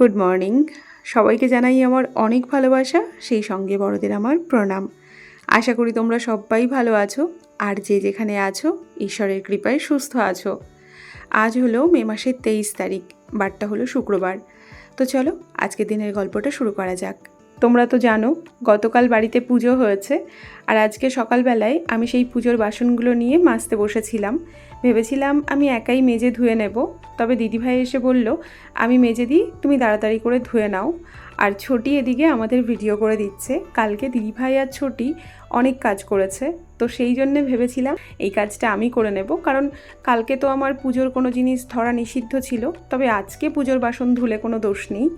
Good morning সবাইকে জানাই আমার অনেক ভালোবাসা, সেই সঙ্গে বড়দের আমার প্রণাম। আশা করি তোমরা সবাই ভালো আছো, আর যে যেখানে আছো, ঈশ্বরের কৃপায় সুস্থ আছো। আজ হলো মে মাসের তেইশ তারিখ, বারটা হলো শুক্রবার। তো চলো, আজকের দিনের গল্পটা শুরু করা যাক। তোমরা তো জানো, গতকাল বাড়িতে পুজো হয়েছে আর আজকে সকালবেলায় আমি সেই পুজোর বাসনগুলো নিয়ে মাজতে বসেছিলাম। ভেবেছিলাম আমি একাই মেজে ধুয়ে নেব, তবে দিদিভাই এসে বলল, আমি মেজে দিই, তুমি তাড়াতাড়ি করে ধুয়ে নাও। আর ছোটি এদিকে আমাদের ভিডিও করে দিচ্ছে, কালকে দিদিভাই আর ছোটি অনেক কাজ করেছে, তো সেই জন্যে ভেবেছিলাম এই কাজটা আমি করে নেব, কারণ কালকে তো আমার পুজোর কোনো জিনিস ধরা নিষিদ্ধ ছিল, তবে আজকে পুজোর বাসন ধুলে কোনো দোষ নেই।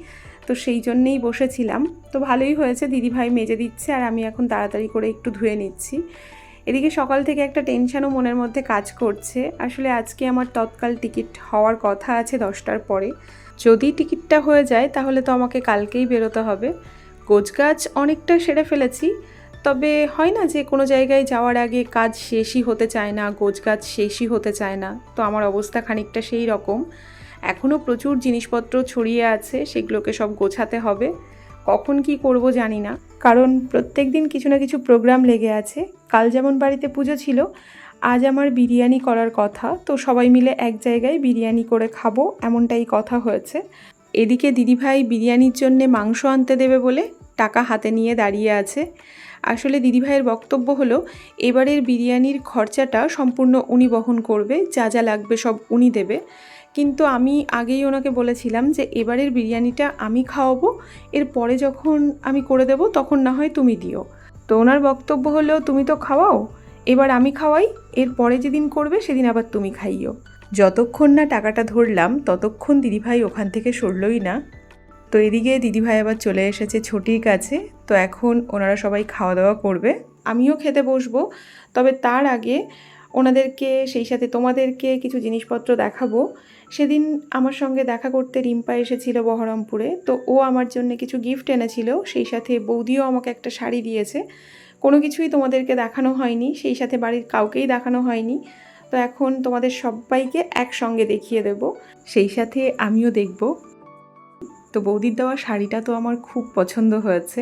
তো সেই জন্যেই বসেছিলাম। তো ভালোই হয়েছে, দিদিভাই মেজে দিচ্ছে আর আমি এখন তাড়াতাড়ি করে একটু ধুয়ে নিচ্ছি। এদিকে সকাল থেকে একটা টেনশনও মনের মধ্যে কাজ করছে। আসলে আজকে আমার তৎকাল টিকিট হওয়ার কথা আছে দশটার পরে। যদি টিকিটটা হয়ে যায়, তাহলে তো আমাকে কালকেই বেরোতে হবে। গোছগাছ অনেকটা সেরে ফেলেছি। তবে হয় না যে কোনো জায়গায় যাওয়ার আগে কাজ শেষই হতে চায় না, গোছগাছ শেষই হতে চায় না। তো আমার অবস্থা খানিকটা সেই রকম। এখনও প্রচুর জিনিসপত্র ছড়িয়ে আছে, সেগুলোকে সব গোছাতে হবে। কখন কি করব জানি না। কারণ প্রত্যেক দিন কিছু না কিছু প্রোগ্রাম লেগে আছে। কাল যেমন বাড়িতে পুজো ছিল, আজ আমার বিরিয়ানি করার কথা। তো সবাই মিলে এক জায়গায় বিরিয়ানি করে খাব, এমনটাই কথা হয়েছে। এদিকে দিদিভাই বিরিয়ানির জন্যে মাংস আনতে দেবে বলে টাকা হাতে নিয়ে দাঁড়িয়ে আছে। আসলে দিদিভাইয়ের বক্তব্য হলো, এবারের বিরিয়ানির খরচাটা সম্পূর্ণ উনি বহন করবে, যা যা লাগবে সব উনি দেবে। কিন্তু আমি আগেই ওনাকে বলেছিলাম যে এবারের বিরিয়ানিটা আমি খাওয়াবো, এরপরে যখন আমি করে দেবো তখন না হয় তুমি দিও। তো ওনার বক্তব্য হলো, তুমি তো খাওয়াও, এবার আমি খাওয়াই, এরপরে যেদিন করবে সেদিন আবার তুমি খাইও যতক্ষণ না টাকাটা ধরলাম, ততক্ষণ দিদিভাই ওখান থেকে সরলই না। তো এদিকে দিদিভাই আবার চলে এসেছে ছটির কাছে, তো এখন ওনারা সবাই খাওয়া দাওয়া করবে। আমিও খেতে বসবো, তবে তার আগে ওনাদেরকে, সেই সাথে তোমাদেরকে কিছু জিনিসপত্র দেখাবো। সেদিন আমার সঙ্গে দেখা করতে রিম্পা এসেছিল বহরমপুরে, তো ও আমার জন্য কিছু গিফট এনেছিল, সেই সাথে বৌদিও আমাকে একটা শাড়ি দিয়েছে। কোনো কিছুই তোমাদেরকে দেখানো হয়নি, সেই সাথে বাড়ির কাউকেই দেখানো হয়নি। তো এখন তোমাদের সবাইকে একসঙ্গে দেখিয়ে দেব, সেই সাথে আমিও দেখব। তো বৌদির দেওয়া শাড়িটা তো আমার খুব পছন্দ হয়েছে,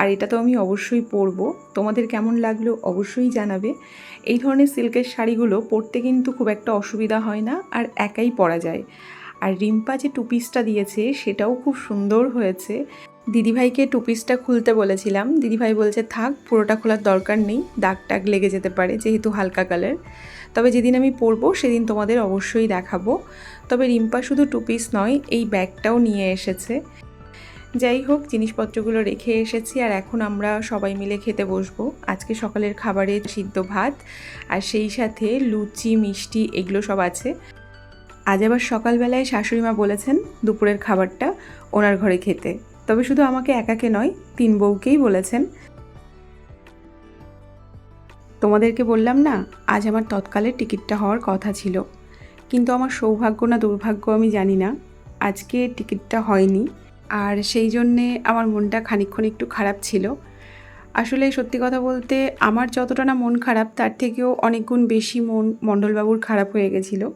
আর এটা তো আমি অবশ্যই পরবো। তোমাদের কেমন লাগল অবশ্যই জানাবে। এই ধরনের সিল্কের শাড়িগুলো পরতে কিন্তু খুব একটা অসুবিধা হয় না আর একাই পরা যায়। আর রিম্পা যে টু পিসটা দিয়েছে সেটাও খুব সুন্দর হয়েছে। দিদিভাইকে টু পিসটা খুলতে বলেছিলাম। দিদিভাই বলছে, থাক, পুরোটা খোলার দরকার নেই। দাগ টাগ লেগে যেতে পারে, যেহেতু হালকা কালার তবে যেদিন আমি পরবো সেদিন তোমাদের অবশ্যই দেখাবো। তবে রিম্পা শুধু টু পিস নয়, এই ব্যাগটাও নিয়ে এসেছে। যাই হোক, জিনিসপত্রগুলো রেখে এসেছি আর এখন আমরা সবাই মিলে খেতে বসবো। আজকে সকালের খাবারে সিদ্ধ ভাত আর সেই সাথে লুচি, মিষ্টি এগুলো সব আছে। আজ আবার সকালবেলায় শাশুড়ি মা বলেছেন দুপুরের খাবারটা ওনার ঘরে খেতে। তবে শুধু আমাকে একাকে নয়, তিন বউকেই বলেছেন। তোমাদেরকে বললাম না, আজ আমার তৎকালের টিকিটটা হওয়ার কথা ছিল। কিন্তু আমার সৌভাগ্য না দুর্ভাগ্য আমি জানি না। আজকে টিকিটটা হয়নি। আর সেই জন্যে আমার মনটা খানিকক্ষণ একটু খারাপ ছিল। আসলে সত্যি কথা বলতে আমার যতটা না মন খারাপ, তার থেকেও অনেক গুণ বেশি মন মণ্ডলবাবুর খারাপ হয়ে গেছিল।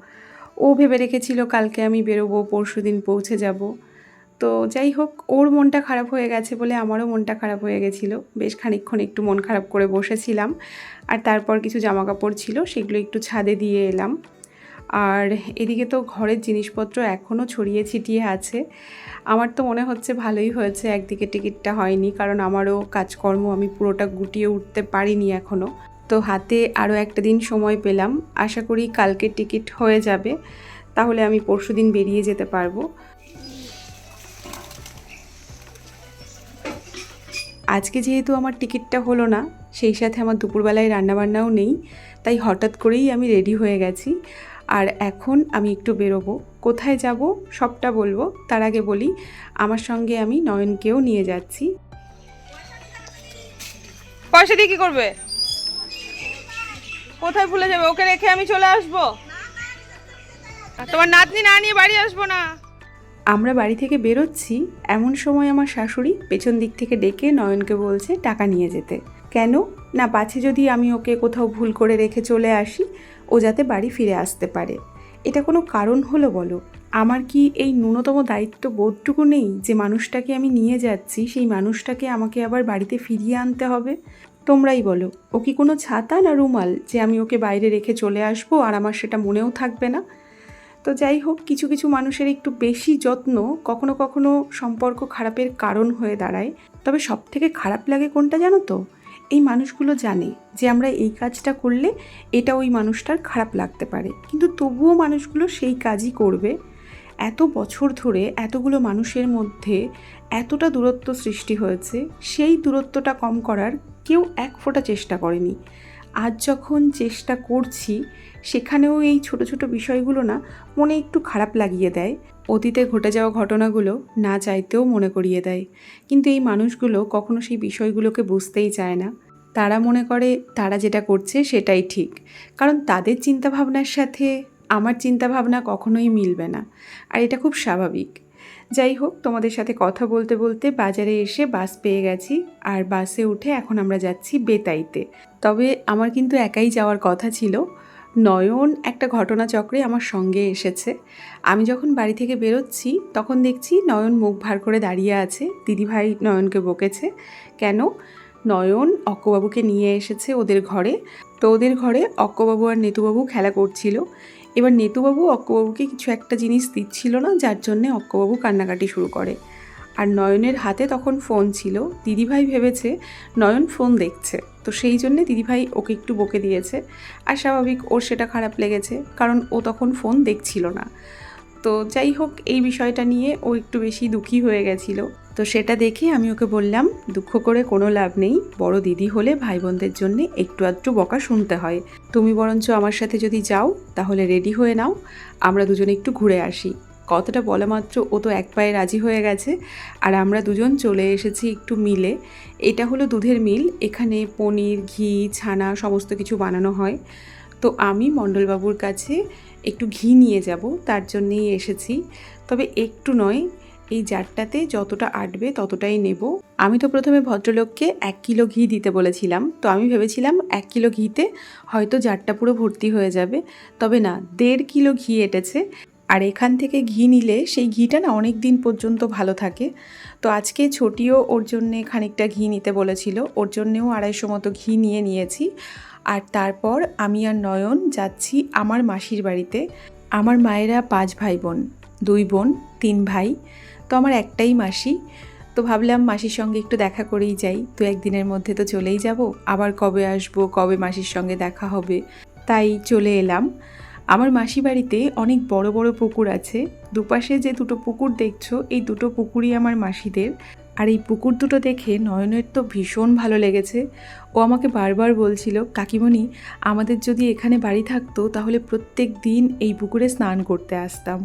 ও ভেবে রেখেছিল কালকে আমি বেরোবো, পরশু দিন পৌঁছে যাব। তো যাই হোক, ওর মনটা খারাপ হয়ে গেছে বলে আমারও মনটা খারাপ হয়ে গেছিল। বেশ খানিকক্ষণ একটু মন খারাপ করে বসেছিলাম। আর তারপর কিছু জামা কাপড় ছিল, সেগুলো একটু ছাদে দিয়ে এলাম। আর এদিকে তো ঘরের জিনিসপত্র এখনও ছড়িয়ে ছিটিয়ে আছে। আমার তো মনে হচ্ছে ভালোই হয়েছে, একদিকে টিকিটটা হয়নি, কারণ আমারও কাজকর্ম আমি পুরোটা গুটিয়ে উঠতে পারিনি এখনও তো হাতে আরও একটা দিন সময় পেলাম, আশা করি কালকে টিকিট হয়ে যাবে, তাহলে আমি পরশু দিন বেরিয়ে যেতে পারব। আজকে যেহেতু আমার টিকিটটা হলো না, সেই সাথে আমার দুপুরবেলায় রান্নাবান্নাও নেই, তাই হঠাৎ করেই আমি রেডি হয়ে গেছি। আর এখন আমি একটু বেরোবো। কোথায় যাব? সবটা বলব। তার আগে বলি আমার সঙ্গে আমি নয়নকেও নিয়ে যাচ্ছি। পয়সা দিয়ে কি করবে? কোথায় ভুলে যাবে? ওকে রেখে আমি চলে আসব? তোমার নাতনি না নিয়ে বাড়ি আসব না? আমরা বাড়ি থেকে বেরোচ্ছি। এমন সময় আমার শাশুড়ি পেছন দিক থেকে ডেকে নয়নকে বলছে টাকা নিয়ে যেতে। কেন? না পাছে যদি আমি ওকে কোথাও ভুল করে রেখে চলে আসি ও যাতে বাড়ি ফিরে আসতে পারে। এটা কোনো কারণ হলো বলো? আমার কি এই ন্যূনতম দায়িত্ব বোধটুকু নেই যে মানুষটাকে আমি নিয়ে যাচ্ছি, সেই মানুষটাকে আমাকে আবার বাড়িতে ফিরিয়ে আনতে হবে? তোমরাই বলো, ও কি কোনো ছাতা না রুমাল যে আমি ওকে বাইরে রেখে চলে আসব আর আমার সেটা মনেও থাকবে না? তো যাই হোক, কিছু কিছু মানুষের একটু বেশি যত্ন কখনো কখনো সম্পর্ক খারাপের কারণ হয়ে দাঁড়ায়। তবে সব থেকে খারাপ লাগে কোনটা জানো তো? এই মানুষগুলো জানে যে আমরা এই কাজটা করলে এটা ওই মানুষটার খারাপ লাগতে পারে। কিন্তু তবুও মানুষগুলো সেই কাজই করবে। এত বছর ধরে এতগুলো মানুষের মধ্যে এতটা দূরত্ব সৃষ্টি হয়েছে, সেই দূরত্বটা কম করার কেউ এক ফোঁটা চেষ্টা করেনি। আজ যখন চেষ্টা করছি, সেখানেও এই ছোট ছোট বিষয়গুলো না মনে একটু খারাপ লাগিয়ে দেয়। অতীতে ঘটে যাওয়া ঘটনাগুলো না চাইতেও মনে করিয়ে দেয়। কিন্তু এই মানুষগুলো কখনো সেই বিষয়গুলোকে বুঝতেই চায় না। তারা মনে করে, তারা যেটা করছে সেটাই ঠিক। কারণ তাদের চিন্তাভাবনার সাথে আমার চিন্তাভাবনা কখনোই মিলবে না। আর এটা খুব স্বাভাবিক। যাই হোক, তোমাদের সাথে কথা বলতে বলতে বাজারে এসে বাস পেয়ে গেছি আর বাসে উঠে এখন আমরা যাচ্ছি বেতাইতে। তবে আমার কিন্তু একাই যাওয়ার কথা ছিল। নয়ন একটা ঘটনাচক্রে আমার সঙ্গে এসেছে। আমি যখন বাড়ি থেকে বেরোচ্ছি, তখন দেখছি নয়ন মুখ ভার করে দাঁড়িয়ে আছে। দিদিভাই নয়নকে বকেছে। কেন? নয়ন অক্কবাবুকে নিয়ে এসেছে ওদের ঘরে। তো ওদের ঘরে অক্কবাবু আর নেতুবাবু খেলা করছিল। এবার নেতুবাবু অক্কবাবুকে কিছু একটা জিনিস দিচ্ছিল না, যার জন্যে অক্কবাবু কান্নাকাটি শুরু করে। আর নয়নের হাতে তখন ফোন ছিল। দিদিভাই ভেবেছে নয়ন ফোন দেখছে। তো সেই জন্যে দিদিভাই ওকে একটু বকে দিয়েছে। আর স্বাভাবিক ওর সেটা খারাপ লেগেছে, কারণ ও তখন ফোন দেখছিল না। তো যাই হোক, এই বিষয়টা নিয়ে ও একটু বেশি দুঃখী হয়ে গেছিল। তো সেটা দেখে আমি ওকে বললাম, দুঃখ করে কোনো লাভ নেই। বড় দিদি হলে ভাই বোনদের জন্য একটু আধটু বকা শুনতে হয়। তুমি বরঞ্চ আমার সাথে যদি যাও, তাহলে রেডি হয়ে নাও। আমরা দুজনে একটু ঘুরে আসি। কতটা বলা মাত্র, ও তো এক পায়ে রাজি হয়ে গেছে। আর আমরা দুজন চলে এসেছি একটু মিলে। এটা হলো দুধের মিল। এখানে পনির, ঘি, ছানা সমস্ত কিছু বানানো হয়। তো আমি মণ্ডলবাবুর কাছে একটু ঘি নিয়ে যাব, তার জন্যেই এসেছি। তবে একটু নয়, এই জারটাতে যতটা আটবে ততটাই নেব। আমি তো প্রথমে ভদ্রলোককে এক কিলো ঘি দিতে বলেছিলাম। তো আমি ভেবেছিলাম এক কিলো ঘিতে হয়তো জারটা পুরো ভর্তি হয়ে যাবে। তবে না, দেড় কিলো ঘি এটেছে। আর এখান থেকে ঘি নিলে সেই ঘিটা না অনেক দিন পর্যন্ত ভালো থাকে। তো আজকে ছোটিও ওর জন্যে খানিকটা ঘি নিতে বলেছিল। ওর জন্যেও আড়াইশো মতো ঘি নিয়ে নিয়েছি। আর তারপর আমি আর নয়ন যাচ্ছি আমার মাসির বাড়িতে। আমার মায়েরা পাঁচ ভাই বোন দুই বোন, তিন ভাই। তো আমার একটাই মাসি। তো ভাবলাম মাসির সঙ্গে একটু দেখা করেই যাই। তো একদিনের মধ্যে তো চলেই যাব। আবার কবে আসব, কবে মাসির সঙ্গে দেখা হবে, তাই চলে এলাম। আমার মাসি বাড়িতে অনেক বড় বড় পুকুর আছে। দুপাশে যে দুটো পুকুর দেখছ, এই দুটো পুকুরই আমার মাসিদের। আর এই পুকুর দুটো দেখে নয়নের তো ভীষণ ভালো লেগেছে। ও আমাকে বারবার বলছিল, কাকিমণি, আমাদের যদি এখানে বাড়ি থাকতো, তাহলে প্রত্যেক দিন এই পুকুরে স্নান করতে আসতাম।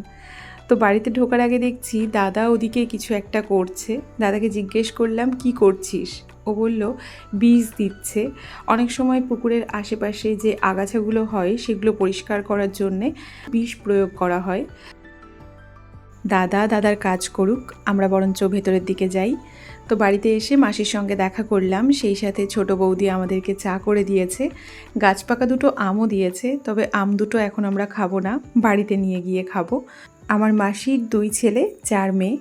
তো বাড়িতে ঢোকার আগে দেখছি, দাদা ওদিকে কিছু একটা করছে। দাদাকে জিজ্ঞেস করলাম, কি করছিস? ও বলল, বীজ দিচ্ছে। অনেক সময় পুকুরের আশেপাশে যে আগাছাগুলো হয়, সেগুলো পরিষ্কার করার জন্যে বিষ প্রয়োগ করা হয়। দাদা, দাদার কাজ করুক, আমরা বরঞ্চ ভেতরের দিকে যাই। তো বাড়িতে এসে মাসির সঙ্গে দেখা করলাম। সেই সাথে ছোট বৌদি আমাদেরকে চা করে দিয়েছে। গাছ পাকা দুটো আমও দিয়েছে, তবে আম দুটো এখন আমরা খাব না, বাড়িতে নিয়ে গিয়ে খাব। আমার মাসির দুই ছেলে, চার মেয়ে।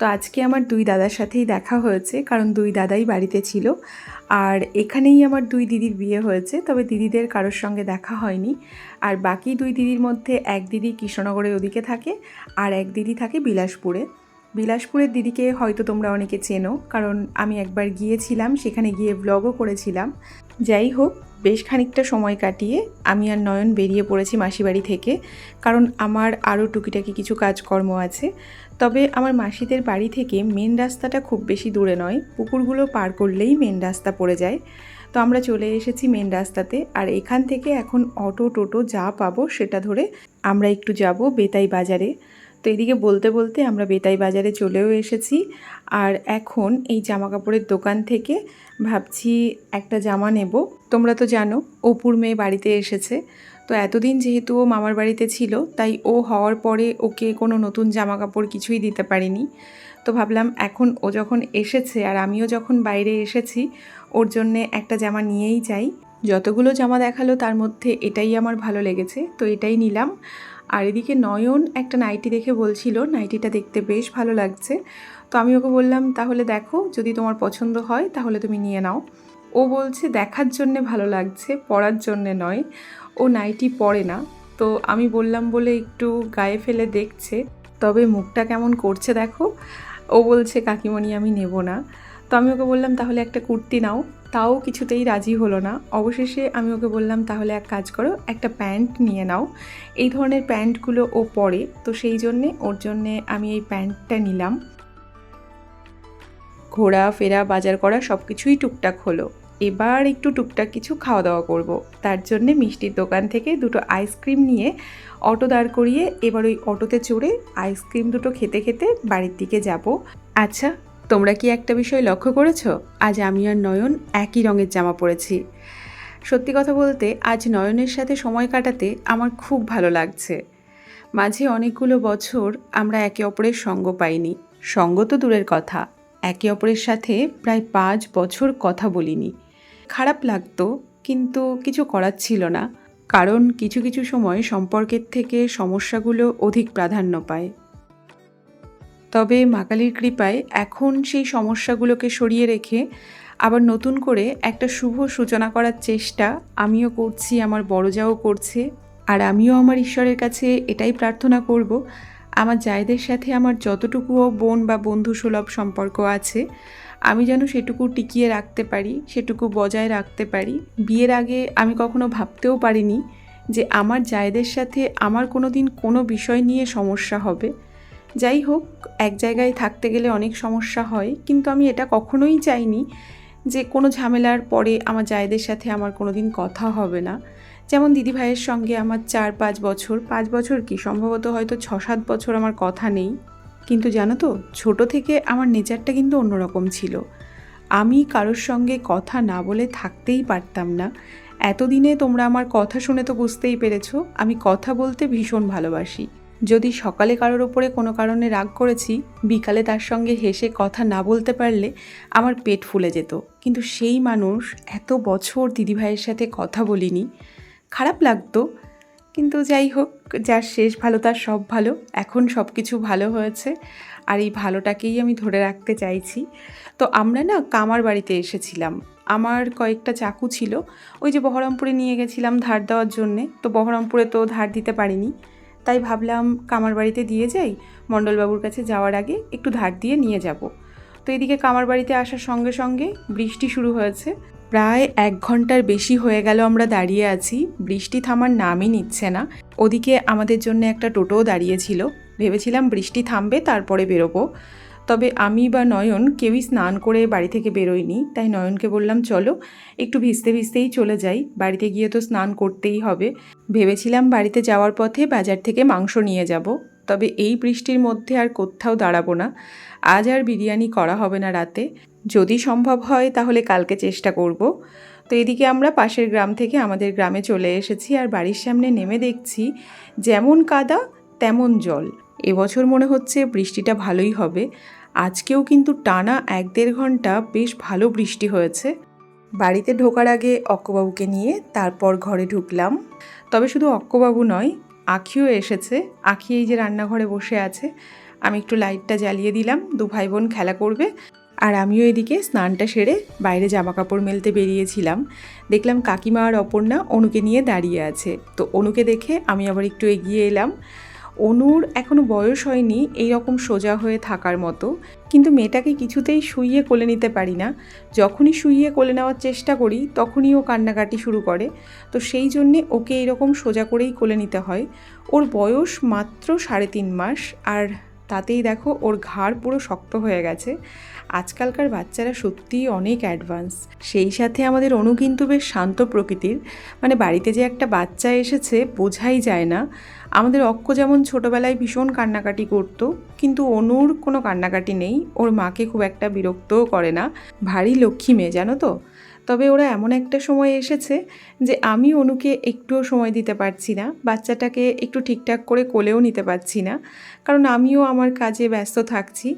তো আজকে আমার দুই দাদার সাথেই দেখা হয়েছে, কারণ দুই দাদাই বাড়িতে ছিল। আর এখানেই আমার দুই দিদির বিয়ে হয়েছে, তবে দিদিদের কারোর সঙ্গে দেখা হয়নি। আর বাকি দুই দিদির মধ্যে এক দিদি কৃষ্ণনগরের ওদিকে থাকে, আর এক দিদি থাকে বিলাসপুরে। বিলাসপুরের দিদিকে হয়তো তোমরা অনেকে চেনো, কারণ আমি একবার গিয়েছিলাম, সেখানে গিয়ে ব্লগও করেছিলাম। যাই হোক বেশ খানিকটা সময় কাটিয়ে আমি আর নয়ন বেরিয়ে পড়েছি মাসিবাড়ি থেকে, কারণ আমার আরও টুকিটাকি কিছু কাজকর্ম আছে। তবে আমার মাসিদের বাড়ি থেকে মেন রাস্তাটা খুব বেশি দূরে নয়, পুকুরগুলো পার করলেই মেন রাস্তা পড়ে যায়। তো আমরা চলে এসেছি মেন রাস্তাতে, আর এখান থেকে এখন অটো, টোটো যা পাবো সেটা ধরে আমরা একটু যাব বেতাই বাজারে। তো এদিকে বলতে বলতে আমরা বেতাই বাজারে চলেও এসেছি, আর এখন এই জামা কাপড়ের দোকান থেকে ভাবছি একটা জামা নেব। তোমরা তো জানো, অপুর মেয়ে বাড়িতে এসেছে। তো এতদিন যেহেতু ও মামার বাড়িতে ছিল, তাই ও হওয়ার পরে ওকে কোনো নতুন জামা কাপড় কিছুই দিতে পারিনি। তো ভাবলাম এখন ও যখন এসেছে আর আমিও যখন বাইরে এসেছি, ওর জন্যে একটা জামা নিয়েই যাই। যতগুলো জামা দেখাল তার মধ্যে এটাই আমার ভালো লেগেছে, তো এটাই নিলাম। আর এদিকে নয়ন একটা নাইটি দেখে বলছিল, নাইটিটা দেখতে বেশ ভালো লাগছে। তো আমি ওকে বললাম, তাহলে দেখো, যদি তোমার পছন্দ হয়, তাহলে তুমি নিয়ে নাও। ও বলছে, দেখার জন্যে ভালো লাগছে পরার জন্যে নয়। ও নাইটি পরে না। তো আমি বললাম বলে একটু গায়ে ফেলে দেখছে, তবে মুখটা কেমন করছে দেখো। ও বলছে, কাকিমণি, আমি নেব না। তো আমি ওকে বললাম, তাহলে একটা কুর্তি নাও। তাও কিছুতেই রাজি হলো না। অবশেষে আমি ওকে বললাম, তাহলে এক কাজ করো, একটা প্যান্ট নিয়ে নাও। এই ধরনের প্যান্টগুলো ও পরে, তো সেই জন্যে, ওর জন্যে আমি এই প্যান্টটা নিলাম। ঘোরা ফেরা বাজার করা সব কিছুই টুকটাক হলো। এবার একটু টুকটাক কিছু খাওয়া দাওয়া করব। তার জন্যে মিষ্টির দোকান থেকে দুটো আইসক্রিম নিয়ে অটো দাঁড় করিয়ে এবার ওই অটোতে চড়ে আইসক্রিম দুটো খেতে খেতে বাড়ির দিকে যাব। আচ্ছা তোমরা কি একটা বিষয় লক্ষ্য করেছ? আজ আমি আর নয়ন একই রঙের জামা পরেছি। সত্যি কথা বলতে, আজ নয়নের সাথে সময় কাটাতে আমার খুব ভালো লাগছে। মাঝে অনেকগুলো বছর আমরা একে অপরের সঙ্গ পাইনি। সঙ্গ তো দূরের কথা। একে অপরের সাথে প্রায় পাঁচ বছর কথা বলিনি। খারাপ লাগতো, কিন্তু কিছু করার ছিল না, কারণ কিছু কিছু সময় সম্পর্কের থেকে সমস্যাগুলো অধিক প্রাধান্য পায়। তবে মাকালির কৃপায় এখন সেই সমস্যাগুলোকে সরিয়ে রেখে আবার নতুন করে একটা শুভ সূচনা করার চেষ্টা আমিও করছি, আমার বড় যাও করছে, আর আমিও আমার ঈশ্বরের কাছে এটাই প্রার্থনা করব আমার জায়দের সাথে আমার যতটুকুও বোন বা বন্ধু সুলভ সম্পর্ক আছে, আমি যেন সেটুকু টিকিয়ে রাখতে পারি, সেটুকু বজায় রাখতে পারি। বিয়ের আগে আমি কখনো ভাবতেও পারিনি যে আমার জায়দের সাথে আমার কোনো দিন কোনো বিষয় নিয়ে সমস্যা হবে। যাই হোক, এক জায়গায় থাকতে গেলে অনেক সমস্যা হয়, কিন্তু আমি এটা কখনোই চাইনি যে কোনো ঝামেলার পরে আমার জায়দের সাথে আমার কোনো দিন কথা হবে না। যেমন দিদি ভাইয়ের সঙ্গে আমার চার পাঁচ বছর পাঁচ বছর কি? সম্ভবত হয়তো ছ সাত বছর আমার কথা নেই। কিন্তু জানো তো, ছোট থেকে আমার নেচারটা কিন্তু অন্যরকম ছিল। আমি কারোর সঙ্গে কথা না বলে থাকতেই পারতাম না। এতদিনে তোমরা আমার কথা শুনে তো বুঝতেই পেরেছ, আমি কথা বলতে ভীষণ ভালোবাসি। যদি সকালে কারোর ওপরে কোনো কারণে রাগ করেছি, বিকালে তার সঙ্গে হেসে কথা না বলতে পারলে আমার পেট ফুলে যেত। কিন্তু সেই মানুষ এত বছর দিদিভাইয়ের সাথে কথা বলিনি। খারাপ লাগতো, কিন্তু যাই হোক, যার শেষ ভালো তার সব ভালো। এখন সব কিছু ভালো হয়েছে আর এই ভালোটাকেই আমি ধরে রাখতে চাইছি। তো আমরা না কামার বাড়িতে এসেছিলাম। আমার কয়েকটা চাকু ছিল। ওই যে বহরমপুরে নিয়ে গেছিলাম ধার দেওয়ার জন্যে। তো বহরমপুরে তো ধার দিতে পারিনি। তাই ভাবলাম কামার বাড়িতে দিয়ে যাই। মণ্ডলবাবুর কাছে যাওয়ার আগে একটু ধার দিয়ে নিয়ে যাব। তো এদিকে কামার বাড়িতে আসার সঙ্গে সঙ্গে বৃষ্টি শুরু হয়েছে। প্রায় এক ঘণ্টার বেশি হয়ে গেল আমরা দাঁড়িয়ে আছি। বৃষ্টি থামার নামই নিচ্ছে না। ওদিকে আমাদের জন্য একটা টোটোও দাঁড়িয়েছিল। ভেবেছিলাম বৃষ্টি থামবে, তারপরে বেরোবো। তবে আমি বা নয়ন কেউই স্নান করে বাড়ি থেকে বেরোয়নি। তাই নয়নকে বললাম, চলো, একটু ভিজতে ভিজতেই চলে যাই। বাড়িতে গিয়ে তো স্নান করতেই হবে। ভেবেছিলাম বাড়িতে যাওয়ার পথে বাজার থেকে মাংস নিয়ে যাব। তবে এই বৃষ্টির মধ্যে আর কোথাও দাঁড়াবো না। আজ আর বিরিয়ানি করা হবে না রাতে। যদি সম্ভব হয়, তাহলে কালকে চেষ্টা করব। তো এদিকে আমরা পাশের গ্রাম থেকে আমাদের গ্রামে চলে এসেছি আর বাড়ির সামনে নেমে দেখছি, যেমন কাদা, তেমন জল। এবছর মনে হচ্ছে বৃষ্টিটা ভালোই হবে। আজকেও কিন্তু টানা এক দেড় ঘণ্টা বেশ ভালো বৃষ্টি হয়েছে। বাড়িতে ঢোকার আগে অক্কবাবুকে নিয়ে তারপর ঘরে ঢুকলাম। তবে শুধু অক্কবাবু নয়, আখিও এসেছে। আখি এই যে রান্নাঘরে বসে আছে আমি একটু লাইটটা জ্বালিয়ে দিলাম, দু ভাই বোন খেলা করবে। আর আমিও এদিকে স্নানটা সেরে বাইরে জামা কাপড় মেলতে বেরিয়েছিলাম। দেখলাম কাকিমা আর অপর্ণা অনুকে নিয়ে দাঁড়িয়ে আছে। তো অনুকে দেখে আমি আবার একটু এগিয়ে এলাম। অনুর এখনও বয়স হয়নি এই রকম সোজা হয়ে থাকার মতো। কিন্তু মেয়েটাকে কিছুতেই শুইয়ে কোলে নিতে পারি না। যখনই শুইয়ে কোলে নেওয়ার চেষ্টা করি, তখনই ও কান্নাকাটি শুরু করে। তো সেই জন্যে ওকে এইরকম সোজা করেই কোলে নিতে হয়। ওর বয়স মাত্র সাড়ে তিন মাস, আর তাতেই দেখো ওর ঘাড় পুরো শক্ত হয়ে গেছে। আজকালকার বাচ্চারা সত্যিই অনেক অ্যাডভান্স সেই সাথে আমাদের অনু কিন্তু বেশ শান্ত প্রকৃতির। মানে বাড়িতে যে একটা বাচ্চা এসেছে বোঝাই যায় না। আমাদের অক্ক যেমন ছোটোবেলায় ভীষণ কান্নাকাটি করতো, কিন্তু অনুর কোনো কান্নাকাটি নেই। ওর মাকে খুব একটা বিরক্তও করে না। ভারী লক্ষ্মী মেয়ে, জানো তো? তবে ওরা এমন একটা সময় এসেছে যে আমি অনুকে একটুও সময় দিতে পারছি না, বাচ্চাটাকে একটু ঠিকঠাক করে কোলেও নিতে পারছি না, কারণ আমিও আমার কাজে ব্যস্ত থাকছি।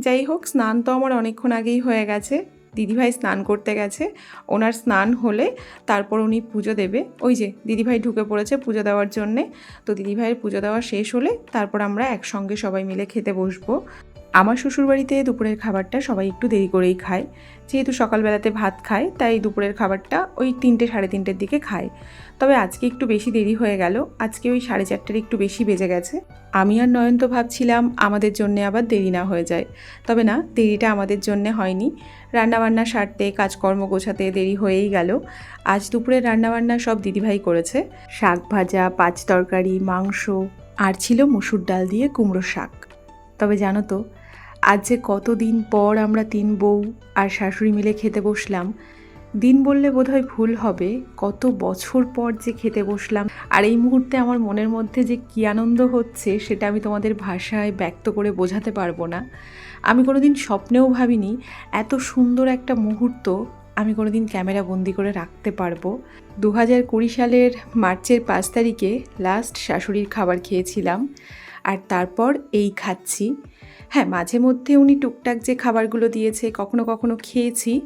যাই হোক, স্নান তো আমার অনেকক্ষণ আগেই হয়ে গেছে। দিদিভাই স্নান করতে গেছে, ওনার স্নান হলে তারপর উনি পুজো দেবে। ওই যে, দিদিভাই ঢুকে পড়েছে পুজো দেওয়ার জন্যে। তো দিদিভাইয়ের পুজো দেওয়া শেষ হলে তারপর আমরা একসঙ্গে সবাই মিলে খেতে বসবো। আমার শ্বশুরবাড়িতে দুপুরের খাবারটা সবাই একটু দেরি করেই খায়। যেহেতু সকালবেলাতে ভাত খায়, তাই দুপুরের খাবারটা ওই তিনটে, সাড়ে তিনটের দিকে খায়। তবে আজকে একটু বেশি দেরি হয়ে গেল, আজকে ওই সাড়ে চারটের একটু বেশি বেজে গেছে। আমি আর নয়ন তো ভাবছিলাম আমাদের জন্যে আবার দেরি না হয়ে যায়। তবে না, দেরিটা আমাদের জন্যে হয়নি। রান্নাবান্না সারতে, কাজকর্ম গোছাতে দেরি হয়েই গেল। আজ দুপুরে রান্নাবান্না সব দিদিভাই করেছে। শাক ভাজা, পাঁচ তরকারি, মাংস, আর ছিল মুসুর ডাল দিয়ে কুমড়ো শাক। তবে জানো তো আজ যে কতদিন পর আমরা তিন বউ আর শাশুড়ি মিলে খেতে বসলাম, দিন বললে বোধহয় ভুল হবে, কত বছর পর যে খেতে বসলাম, আর এই মুহূর্তে আমার মনের মধ্যে যে কী আনন্দ হচ্ছে সেটা আমি তোমাদের ভাষায় ব্যক্ত করে বোঝাতে পারব না। আমি কোনোদিন স্বপ্নেও ভাবিনি এত সুন্দর একটা মুহূর্ত আমি কোনোদিন ক্যামেরা বন্দি করে রাখতে পারব। দু হাজার কুড়ি সালের মার্চের পাঁচ তারিখে লাস্ট শাশুড়ির খাবার খেয়েছিলাম, আর তারপর এই খাচ্ছি। হ্যাঁ মাঝে মধ্যে উনি টুকটাক যে খাবারগুলো দিয়েছে কখনো কখনো খেয়েছি,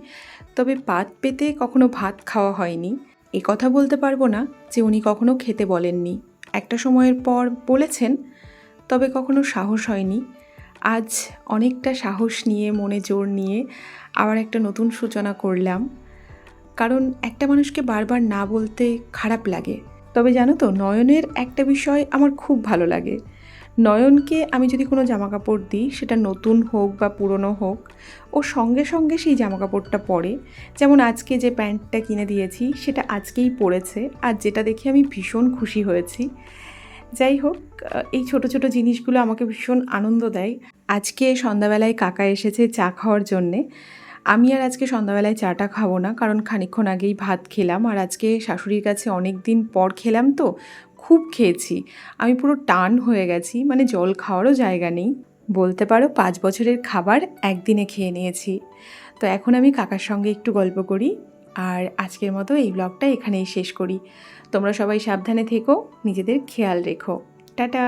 তবে পাত পেতে কখনো ভাত খাওয়া হয়নি। এ কথা বলতে পারব না যে উনি কখনো খেতে বলেননি। একটা সময়ের পর বলেছেন, তবে কখনো সাহস হয়নি। আজ অনেকটা সাহস নিয়ে, মনে জোর নিয়ে আবার একটা নতুন সূচনা করলাম। কারণ একটা মানুষকে বারবার না বলতে খারাপ লাগে। তবে জানো তো, নয়নের একটা বিষয় আমার খুব ভালো লাগে। নয়নকে আমি যদি কোনো জামা কাপড় দিই, সেটা নতুন হোক বা পুরনো হোক, ও সঙ্গে সঙ্গে সেই জামা কাপড়টা পরে। যেমন আজকে যে প্যান্টটা কিনে দিয়েছি, সেটা আজকেই পরেছে, আর যেটা দেখে আমি ভীষণ খুশি হয়েছি। যাই হোক এই ছোট ছোট জিনিসগুলো আমাকে ভীষণ আনন্দ দেয়। আজকে সন্ধ্যাবেলায় কাকা এসেছে চা খাওয়ার জন্যে। আমি আর আজকে সন্ধ্যাবেলায় চাটা খাব না, কারণ খানিকক্ষণ আগেই ভাত খেলাম, আর আজকে শাশুড়ির কাছে অনেক দিন পর খেলাম তো খুব খেয়েছি। আমি পুরো টান হয়ে গেছি মানে জল খাওয়ারও জায়গা নেই। বলতে পারো পাঁচ বছরের খাবার একদিনে খেয়ে নিয়েছি। তো এখন আমি কাকার সঙ্গে একটু গল্প করি, আর আজকের মতো এই ব্লগটা এখানেই শেষ করি। তোমরা সবাই সাবধানে থেকো, নিজেদের খেয়াল রেখো। টাটা!